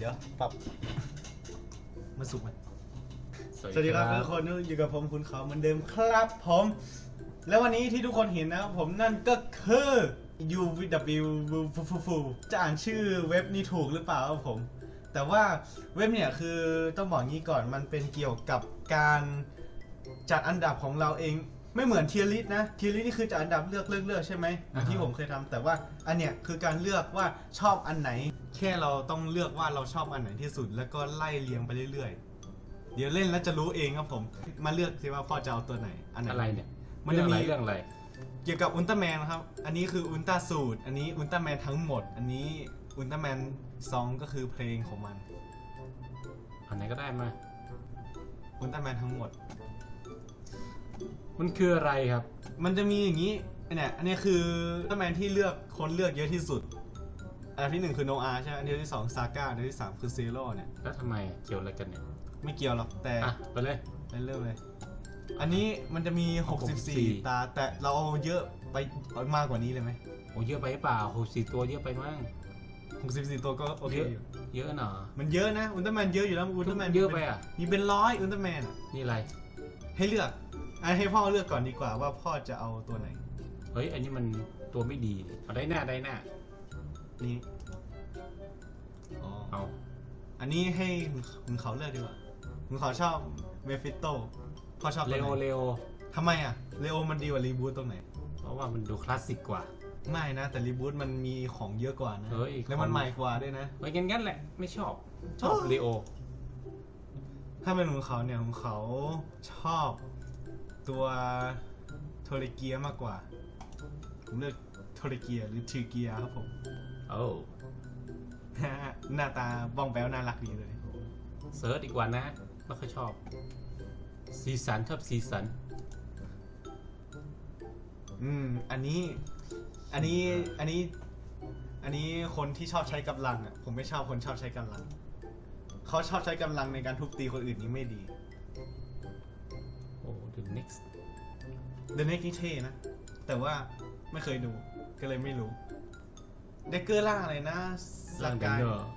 เดี๋ยวปรับมันสุกไหมสวัสวัสดีครับทุกคนอยู่กับผมคุณเขาเหมือนเดิมครับผม แล้ววันนี้ที่ทุกคนเห็นนะครับผมนั่นก็คือ UW จะอ่านชื่อเว็บนี้ถูกหรือเปล่าครับผม แต่ว่าเว็บเนี่ยคือต้องบอกงี้ก่อนมันเป็นเกี่ยวกับการจัดอันดับของเราเอง ไม่เหมือนเทียริสนะเทียริสนี่คือจัดอันดับเลือกเลือกเลือกใช่ไหมเหมือนที่ผมเคยทำแต่ว่าอันเนี้ยคือการเลือกว่าชอบอันไหน แค่เราต้องเลือกว่าเราชอบอันไหนที่สุด แล้วก็ไล่เรียงไปเรื่อยๆ เดี๋ยวเล่นแล้วจะรู้เองครับผม มาเลือกสิว่าพ่อจะเอาตัวไหนอันไหน อะไรเนี่ยมันจะมี เรื่องอะไรเกี่ยวกับอุลตร้าแมนครับ อันนี้คืออุลตร้าสูตร อันนี้อุลตร้าแมนทั้งหมด อันนี้อุลตร้าแมนซองก็คือเพลงของมันอันไหนก็ได้มาอุลตร้าแมนทั้งหมด มันคืออะไรครับ มันจะมีอย่างนี้เนี่ยอันนี้คืออุลตร้าแมนที่เลือกคนเลือกเยอะที่สุด อันดับที่หนึ่งคือโนอาใช่ไหมอันดับที่สองซาก้าอันดับที่สามคือเซโร่เนี่ย แล้วทำไมเกี่ยวอะไรกันเนี่ย ไม่เกี่ยวหรอกแต่อะไปเลยเริ่มเลย อันนี้มันจะมี 64 64 ตา แต่เราเอาเยอะไปเอามากกว่านี้เลยไหมโอ้เยอะไปหรือเปล่าโหสี่ตัวเยอะไปมั้ง64 ตัวก็โอเคเยอะอยู่เยอะหนอมันเยอะนะอุลตร้าแมนเยอะอยู่แล้วอุลตร้าแมนเยอะไปอะ มีเป็นร้อยอุลตร้าแมนอะนี่อะไรให้เลือก อันให้พ่อเลือกก่อนดีกว่าว่าพ่อจะเอาตัวไหน เฮ้ย อันนี้มันตัวไม่ดีเอาได้หน้าได้หน้า นี่อ๋อเอา อันนี้ให้คุณเขาเลือกดีกว่าคุณเขาชอบเมฟิโตพ่อชอบตัวเร็ไหวนเร็วทำไมอะเลโอมันดีกว่ารีบูตตรงไหน เพราะว่ามันดูคลาสสิกกว่า ไม่นะ แต่รีบูตมันมีของเยอะกว่านะเฮ้ย แล้วมันของใหม่กว่าด้วยนะ ไว้งั้นงั้นแหละ ไม่ชอบ ชอบเออเรโอ ถ้าเป็นของเขาเนี่ยของเขาชอบ ตัวโทรเกียมากกว่า ผมเลือกโทรเกียหรือทริเกียครับผม โอ้หน้าตาบ้องแบ้วน่ารักดีเลยเซิร์ชอีกวันนะไม่ค่อยชอบซีสันชอบซีสัน อืม อันนี้ อันนี้ อันนี้ อันนี้คนที่ชอบใช้กำลังอะ ผมไม่ชอบคนชอบใช้กำลัง เขาชอบใช้กำลังในการทุบตีคนอื่นนี่ไม่ดี โอ้ the next The Next นี่เท่นะ แต่ว่าไม่เคยดูก็เลยไม่รู้เดกเกอร์ล่างอะไรนะสร่างกายเดนเนอร์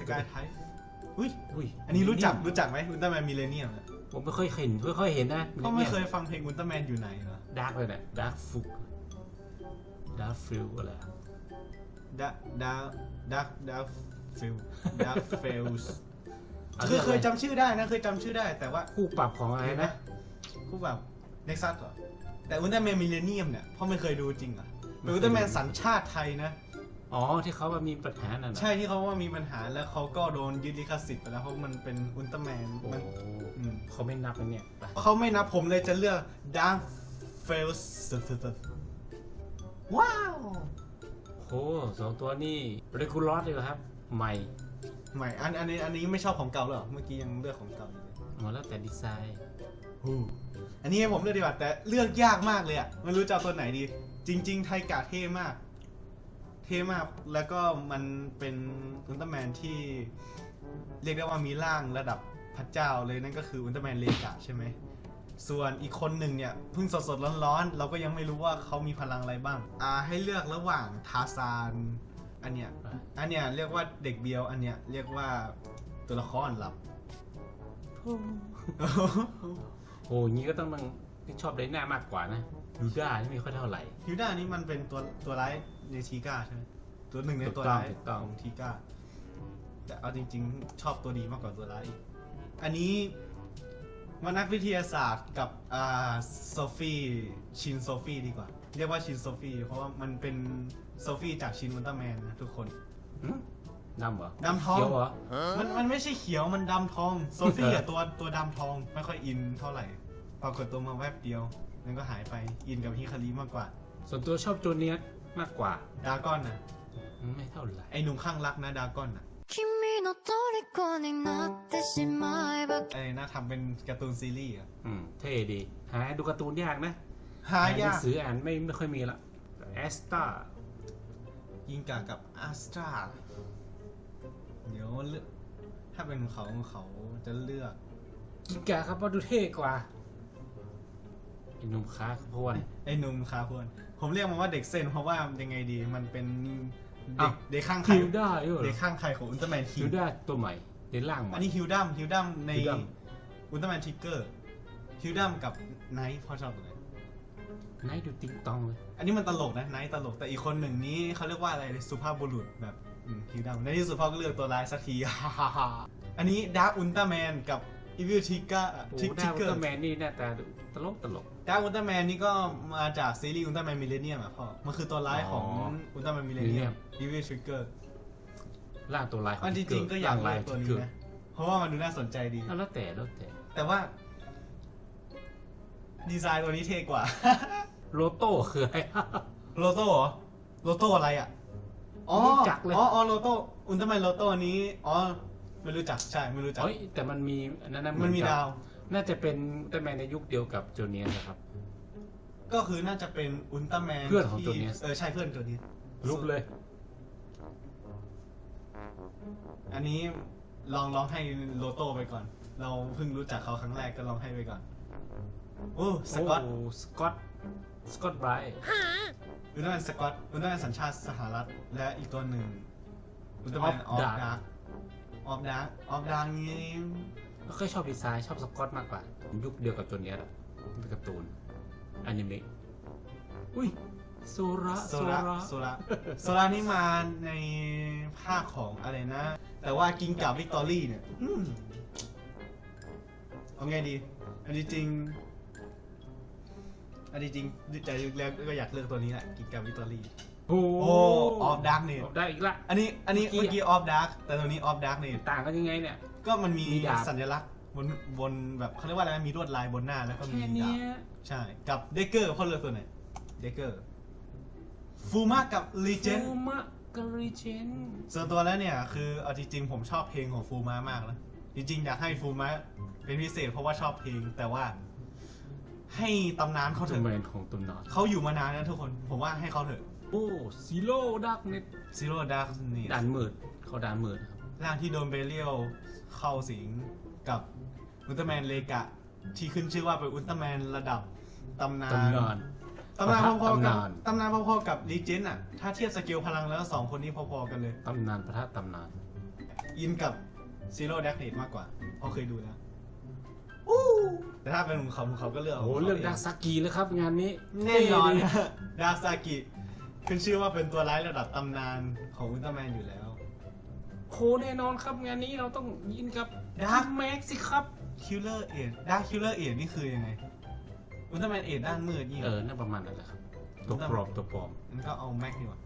สกายไทป์อุ้ยอุ้ยอันนี้รู้จักรู้จักไหมอุลตร้าแมนมิเลเนียมผมไม่ค่อยเห็นไม่ค่อยเห็นนะเขาไม่เคยฟังเพลงอุลตร้าแมนอยู่ไหนเหรอดาร์กเลยเนี่ยดาร์กฟุกดาร์กฟิลอะไรอะดักดักดักดักฟิลดักเฟลส์อาคือเคยรื่องะไรจำชื่อได้นะเคยจำชื่อได้แต่ว่าคู่ปรับของอะไรนะ คู่แบบเน็กซัสเหรอ แต่อุลตร้าแมนมิเลเนียมเนี่ยพ่อไม่เคยดูจริงเหรอเป็นอุลตร้าแมนสัญชาติไทยนะ อ๋อที่เขาว่ามีปัญหานั่นน่ะใช่ที่เขาว่ามีปัญหาแล้วเขาก็โดนยึดลิขสิทธิ์ไปแล้วเพราะมันเป็นอุลตร้าแมนโอ้มันอืมเขาไม่นับนะเนี่ยไปเขาไม่นับผมเลยจะเลือกดักเฟลส์ว้าวโอ้สองตัวนี่เรกูลอสเลยเหรอครับ ใหม่ใหม่อันอันนี้อันนี้ไม่ชอบของเก่าเลยเหรอเมื่อกี้ยังเลือกของเก่าอยู่เลย หมดแล้วแต่ดีไซน์ฮู้ อันนี้ให้ผมเลือกดีกว่าแต่เลือกยากมากเลยอะไม่รู้จะเอาตัวไหนดี จริง ๆ ไทกาเท่มาก เท่มากแล้วก็มันเป็นอุลตร้าแมนที่เรียกได้ว่ามีร่างระดับพระเจ้าเลยนั่นก็คืออุลตร้าแมนเลกาใช่ไหมส่วนอีกคนหนึ่งเนี่ยเพิ่งสดๆร้อนๆ เราก็ยังไม่รู้ว่าเขามีพลังอะไรบ้าง อ่าให้เลือกระหว่างทาซานอันเนี้ยอันเนี้ยเรียกว่าเด็กเบียว อันเนี้ยเรียกว่าตัวละครลับ โอ้ยงี้ก็ต้องต้องชอบไดหน้ามากกว่านะดูด้านี่ไม่ค่อยเท่าไหร่ฮิวด้านี่มันเป็นตัวตัวร้ายในทีก้าใช่ไหมตัวหนึ่งในถูกตัวต้องร้ายถูกต้อง ของทีก้าแต่เอาจริง ๆ ชอบตัวดีมากกว่าตัวร้ายอีกอันนี้มานักวิทยาศาสตร์กับอ่าโซฟีชินโซฟีดีกว่า เรียกว่าชินโซฟีเพราะว่ามันเป็นโซฟีจากชินวันเตอร์แมนนะทุกคนหึ ดำเหรอ ดำทอง เขียวเหรอ มันมันไม่ใช่เขียวมันดำทอง โซฟีอะตัวตัวดำทองไม่ค่อยอินเท่าไหร่ปรากฏตัวมาแวบเดียวมันก็หายไปอินกับฮิคาริมากกว่า ส่วนตัวชอบตัวเนี้ยมากกว่า ดากอนน่ะ ไม่เท่าไหร่ ไอหนุ่มข้างรักนะดากอนน่ะ 君の虜になってしまえば ไอ้น่าทำเป็นการ์ตูนซีรีส์อะ อืมเท่ดี หาดูการ์ตูนยากนะ หา หนั ยาง ก สืออ่านไม่ไม่ค่อยมีละแอสตา ยิงกากับอาสตรา เดี๋ยวเลือกถ้าเป็นเขาเขาจะเลือกกิกาครับว่าดูเท่กว่าไอ้หนุ่มค้าพวนไอ้หนุ่มคาพวนผมเรียกมันว่าเด็กเส้นเพราะว่ายังไงดีมันเป็นเด็อ้ากวเด็กข้างใครฮิวด้าเหรอเด็กข้างใครของอุลตร้าแมนคิฮิววด้าตัวใหม่ในร่างใหม่ อันนี้ฮิวดัมฮิวดัมในฮิวดัม อุลตร้าแมนทิกเกอร์ฮิวดัมกับไนท์พ่อชอบเลยไนท์ดูติ๊งตองเลยอันนี้มันตลกนะไนท์ตลกแต่อีกคนหนึ่งนี้เขาเรียกว่าอะไรสุภาพบุรุษแบบ ฮิวดัมในที่สุดพ่อก็เลือกตัวร้ายสักที อันนี้ดาร์ k อุลตร้าแมนกับอีวิลทิกเกอร์โอ้ทิกหทิน้ากอุเกลอตร้าร์แมนนี่หน้าตาตลกตลกดาร์ k อุลตร้าแมนนี่ก็มาจากซีรีส์อุลตร้าแมนมิเลเนียมอะพ่อ มันคือตัวร้ายของอ๋ออุลตร้าแมนมิเลเนียม Millennium อีวิลทิกเกอร์ร่างตัวลายขออังนจริงๆก็อยากลาเลืยอกตัวทินี้เกอร์นะเพราะว่ามันดูน่าสนใจดีอะแล้วแต่แล้วแต่ แต่ว่า ดีไซน์ตัวนี้เท่กว่าโลโต้คืออะไรโลโต้เหรอโลโต้อะไรอะ อ๋อไม่รู้จักเลยอ๋ออ๋อโลโต้อุลตร้าแมนโลโต้อันนี้อ๋อไม่รู้จักใช่ไม่รู้จัก เฮ้ยแต่มันมีอันนั้นนะมันมีเหอกับดาว น่าจะเป็นอุลตร้าแมนในยุคเดียวกับโจเนียสนะครับ ก็คือน่าจะเป็นอุลตร้าแมนเพื่อนของที่ตัวนี้เออใช่เพื่อนตัวนี้ลุกเลย อันนี้ลองลองให้โลโต้ไปก่อน เราเพิ่งรู้จักเขาครั้งแรกก็ลองให้ไปก่อน โอ้สกอตโสกอต สกอตไบรท์อุลตร้าแมนสกอตอุลตร้าแมนสัญชาติสหรัฐ และอีกตัวหนึ่งอุลตร้าแมนออฟดาร์กออฟดาร์กออฟดาร์กนี้ไม่ค่อยชอบดีไซน์ชอบสกอตมากกว่า ยุคเดียวกับโจเนียสอะเป็นการ์ตูนอนิเมะอุ้ยโซระโซระโซระโซระนี่มาในภาคของอะไรนะ แต่ว่ากิงกับวิกตอรี่เนี่ยอืมเอาไงดี อันนี้จริง อันนี้จริงใจแล้วก็อยากเลือกตัวนี้แหละกิงกับวิกตอรี่โอ้โอ้ออฟดาร์กเนได้อีกละ อันนี้อันนี้เมื่เมื่ออกี้ กี้ออฟดาร์กแต่ตัวนี้ออฟดาร์กเนต่างกันยังไงเนี่ย ก็มันมีมีดาบ สัญลักษณ์บนบนแบบเขาเรียกว่าอะไรนะมีลวดลายบนหน้าแล้วก็มีแค่ดาเนี้บยใช่กับเดเกอร์พ่อเลือกตัวไหนเดเกอร์ฟูมากับลีเจนโอมะกริเจนส่วนตัวแล้วเนี่ยคือเอาจริงๆผมชอบเพลงของฟูมามากนะจริงๆ อยากให้ฟูมาเป็นพิเศษเพราะว่าชอบเพลงแต่ว่า ให้ตำนานเขาเถตัวแมอะนของตุนนอนเขาอยู่มานานนะทุกคน ผมว่าให้เขาเถอะโอ้ซีโร่ดักเน็ตซีโร่ดาร์กนี่ด่านมืดเขาด่านมืดครับร่างที่โดนเบเรียลเข้าสิงกับอุลตร้าแมนเลกะ ที่ขึ้นชื่อว่าเป็นอุลตร้าแมนระดับตำนาน ตำนาน ตำนานพอๆกับตำนานตำนานพอๆกับลีเจนอะถ้าเทียบสเกลพลังแล้วสองคนนี้พอๆกันเลย ตำนานประทัดตำนาน อินกับซีโร่แดกเนตมากกว่าเพราะเคยดูแล้ว อู้แต่ถ้าเป็นของเขาของเขาก็เลือกโอ้โหเรื่องดักซากีเลยครับงานนี้แน่นอนเท่ดีดาซากิขึ้นชื่อว่าเป็นตัวร้ายระดับตำนานของอุลตร้าแมนอยู่แล้วโหแน่นอนครับงานนี้เราต้องยินกับ Dark แม็กสิครับคิลเลอร์เอ็ดดาคิลเลอร์เอ็ดนี่คือยังไงอุลตร้าแมนเอ็ดด้านมืดนี่หรเออน่าประมาณนั้นแหละครับตัวปลอมตัวปลอม มันก็เอาแม็กดีกว่า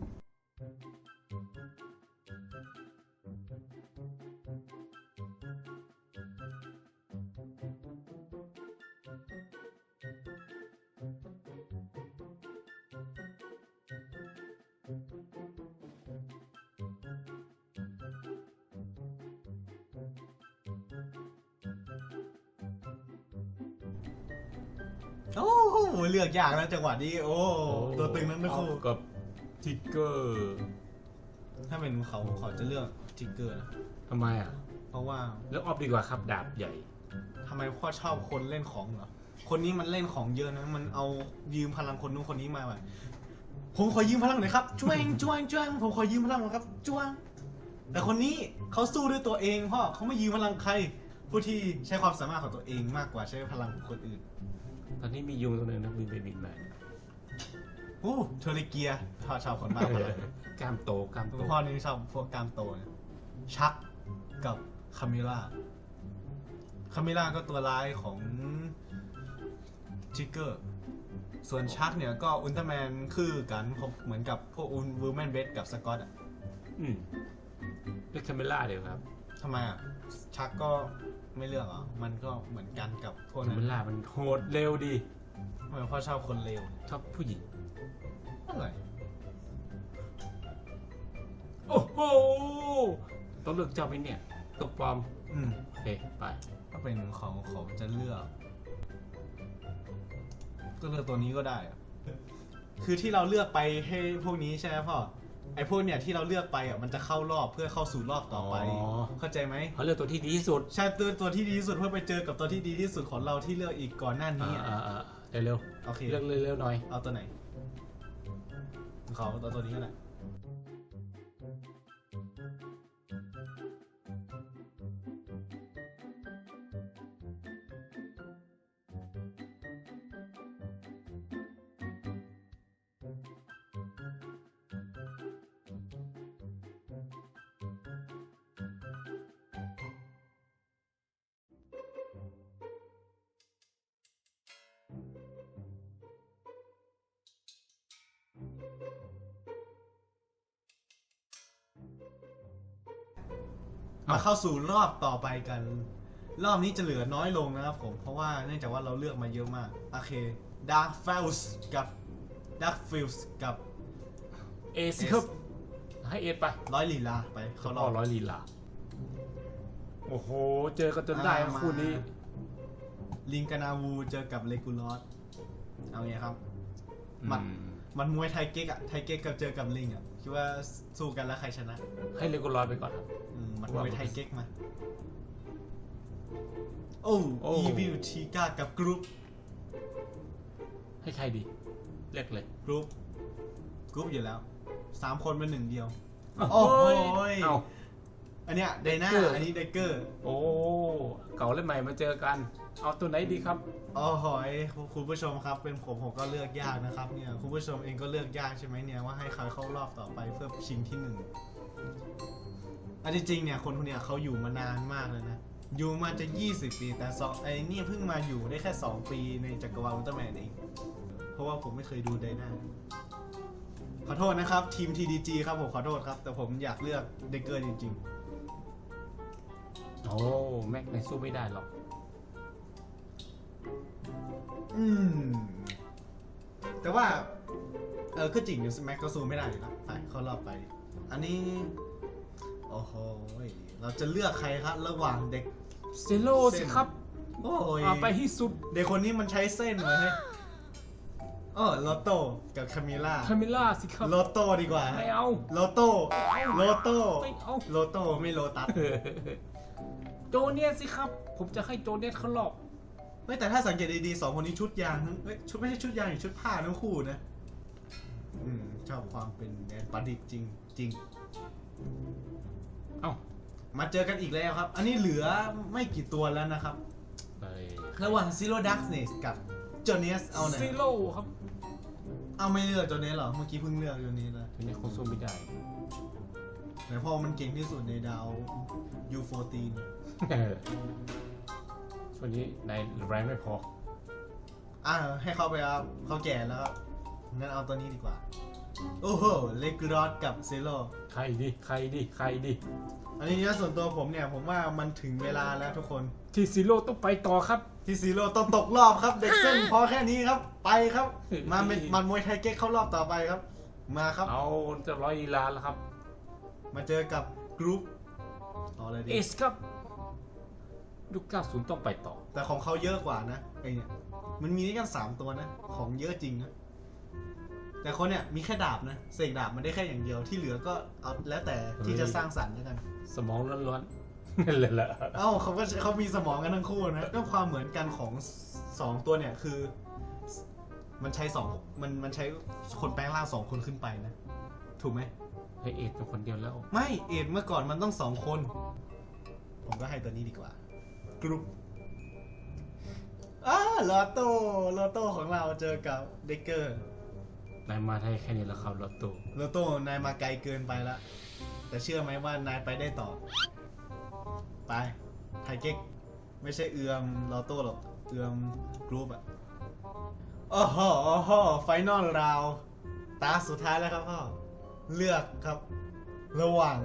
โอ้โหเลือกยากนะจังหวะนี้ โอ้ตัวตึงนั้นนะครูเอากับทิกเกอร์ถ้าเป็นเขาเขาจะเลือกทิกเกอร์นะทำไมอะ เพราะว่าแล้วออฟดีกว่าครับดาบใหญ่ทำไมพ่อชอบคนเล่นของเหรอคนนี้มันเล่นของเยอะนะมันเอายืมพลังคนนู้นคนนี้มาแบบผมขอยืมพลังหน่อยครับจ้วงจ้วงจ้วงผมขอยืมพลังหน่อยครับจ้วงแต่คนนี้เขาสู้ด้วยตัวเองพ่อเขาไม่ยืมพลังใคร ผู้ที่ใช้ความสามารถของตัวเองมากกว่าใช้พลังของคนอื่น ตอนนี้มียุงตัวหนึ่งนะบินไปบินมาโอ้เทอริเกียชอบชอบคนมากเลยกล้ามโตกล้ามโตพ่อนี่ชอบพวกกล้ามโตนะชักกับคามิล่าคามิล่าก็ตัวร้ายของจิกเกอร์ ส่วนชักเนี่ยก็อุลตร้าแมนคือกันพบเหมือนกับพวกอุลวูแมนเบสกับสกอตอะอืมเลือกคาเมล่าเดียวครับ ทำไมอะ ชักก็ไม่เลือกเหรอมันก็เหมือนกันกับพวกคานั้เมนล่ามันโหดเร็วดีทำไมพ่อชอบคนเลวชอบผู้หญิง อะไรโอ้โหต้องเลือกเจ้าไหมเนี่ยตัวปลอม อืม โอเค ไปก็เป็นของเขาจะเลือก ก็เลือกตัวนี้ก็ได้อะคือที่เราเลือกไปให้พวกนี้ใช่ไหมพ่อ ไอ้พวกเนี่ยที่เราเลือกไปอะมันจะเข้ารอบเพื่อเข้าสู่รอบต่อไป อ๋อ เข้าใจไหมเขาเลือกตัวที่ดีที่สุดใช่ตัวตัวที่ดีที่สุดเพื่อไปเจอกับตัวที่ดีที่สุดของเราที่เลือกอีกก่อนหน้านี้อ่าอะอ่าอ่าเร็วโอเค ๆเลือกเร็วๆหน่อย เอาตัวไหน เขาเอาตัวนี้ก็ได้ มาเข้าสู่รอบต่อไปกัน รอบนี้จะเหลือน้อยลงนะครับผม เพราะว่าเนื่องจากว่าเราเลือกมาเยอะมาก โอเค Dark f e l s กับ Dark f i e l s กับ เอสิครับให้เอสไปร้อยลีลาไปเขารรออบร้อยลีลาโอ้โห เจอกันจนได้อ่ามาคู่นี้ ลิงกานาวูเจอกับเลกูลอสเอาไงครับมันอืม มันมวยไทยเก๊กอะไทยเก๊กกับเจอกับลิงอะ คิดว่าสู้กันแล้วใครชนะให้เลโกลอยไปก่อนครับ อืมมันมวยไทยเก๊กมา โอ้โอ้ อีวิลทีก้ากับกรุ๊ปให้ใครดีเรียกเลยกรุ๊ปกรุ๊ปอยู่แล้วสามคนเป็นหนึ่งเดียว โอ้โอ้โหเอา อันเนี้ยไดนา Dagger อันนี้เดเกอร์โอ้ เก่าและใหม่มาเจอกัน เอาตัวไหนดีครับ อ๋อหอยคุณผู้ชมครับ เป็นผมผมก็เลือกยากนะครับเนี่ยคุณผู้ชมเองก็เลือกยากใช่ไหมเนี่ยว่าให้ใครเข้ารอบต่อไปเพื่อชิงที่หนึ่งอันที่จริงเนี่ยคนคนเนี้ยเขาอยู่มานานมากเลยนะอยู่มาจะ 20 ปี แต่สองไอ้นี่เพิ่งมาอยู่ได้แค่ 2 ปีในจักรวาลอุลตร้าแมนเองเพราะว่าผมไม่เคยดูไดนาขอโทษนะครับทีม TDG ครับผมขอโทษครับ แต่ผมอยากเลือกเดเกอร์จริงโอ้แม็กในสู้ไม่ได้หรอกๆอืม แต่ว่า เออก็จริงอยู่สแม็กก็สู้ไม่ได้อยู่แล้วไปเข้ารอบไป อันนี้ โอ้โหเราจะเลือกใครครับระหว่างเด็ก เซโลสิครับ โอ้ยเอาไปที่สุด เด็กคนนี้มันใช้เส้นเลยเออโลโต้กับคามิล่าคาเมล่าสิครับโลโต้ดีกว่า ไม่เอาโลโต้โลโต้ไม่เอาโลโต้ไม่โลตัส โจเนียสสิครับ ผมจะให้โจเนียสเขาหลอกเฮ้ยแต่ถ้าสังเกตดีๆสองคนนี้ชุดยางทั้งเฮ้ยชุดไม่ใช่ชุดยางอย่างชุดผ้าทั้งคู่นะอืมชอบความเป็นแดนประดิษฐ์จริงจริงเอ้ามาเจอกันอีกแล้วครับ อันนี้เหลือไม่กี่ตัวแล้วนะครับเลยระหว่างซิโ o ดักเนสกับโจเนสเอาไหนเซโลครับ เอาไม่เลือกโจเนสหรอ เมื่อกี้เพิ่งเลือกโจเนสแล้วโจเนียสคงสู้ไม่ได้แต่พอมันเก่งที่สุดในดาว U14 ช่วงนี้ในแรงไม่พอ อ่าให้เขาไปครับเขาแก่แล้วงั้นเอาตัวนี้ดีกว่า โอ้โหเลกรอดกับเซโ o ใครดิใครดิใครดิอันนี้เนี่ยส่วนตัวผมเนี่ย ผมว่ามันถึงเวลาแล้วทุกคน ที่ซีโร่ต้องไปต่อครับ ที่ซีโร่ต้องตกรอบครับ เด็กเส้นพอแค่นี้ครับ ไปครับ มาเป็นมันมวยไทยเก๊กเข้ารอบต่อไปครับ มาครับ เอาจะร้อยลีลาแล้วครับ มาเจอกับกรุ๊ปเอาอะไรดีเอสครับ ยุค90 ต้องไปต่อ แต่ของเขาเยอะกว่านะไอเนี่ยมันมีด้วยกันสามตัวนะ ของเยอะจริงนะแต่คนเนี่ยมีแค่ดาบนะเสกดาบมันได้แค่อย่างเดียวที่เหลือก็เอาแล้วแต่ที่จะสร้างสรรค์แล้วกัน สมองล้วนๆนั่นเลยแหละเอ้าเขาก็เขามีสมองกันทั้งคู่นะก็ความเหมือนกันของสองตัวเนี่ยคือ มันใช้สองมันมันใช้คนแปลงร่างสองคนขึ้นไปนะ ถูกไหมให้เอสเป็นคนเดียวแล้ว ไม่เอ็ดเมื่อก่อนมันต้องสองคน ผมก็ให้ตัวนี้ดีกว่า กรุ๊ปอ้าลอโต้ลอโต้ของเราเจอกับเดกเกอร์นายมาไทยแค่นี้แล้วครับรถตู้ลอโต้นายมาไกลเกินไปละ แต่เชื่อไหมว่านายไปได้ต่อ ไปไทเก๊ก ไม่ใช่เอือมลอโต้หรอก เอือมกรุ๊ปอะโอ้โหโอ้โหไฟนอลราว ตาสุดท้ายแล้วครับพ่อ เลือกครับ ระหว่าง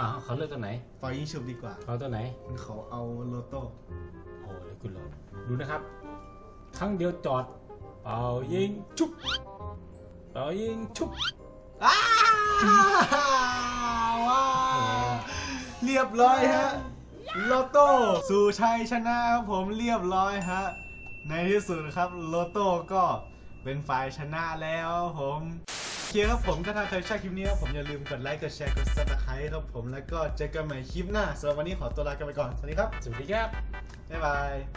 อ่าเขาเลือกตัวไหนไฟยิงฉุบดีกว่าเขาตัวไหนเขาเอาโลโต้โอ้ยคุณลองดูนะครับ ครั้งเดียวจอด เป่ายิงชุบ เป่ายิงชุบอ้าวว้าวเรียบร้อยฮะโลโต้สู่ชัยชนะครับผมเรียบร้อยฮะ ในที่สุดครับโลโต้ก็เป็นฝ่ายชนะแล้วครับผมโอ เคครับผมก็ถ้าใครชอบคลิปนี้ครับผมอย่าลืมกดไลค์กดแชร์กดซับสไครต์ครับผมแล้วก็เจอกันใหม่คลิปหน้าสำหรับวันนี้ขอตัวลากันไปก่อน สวัสดีครับ สวัสดีครับ บ๊ายบาย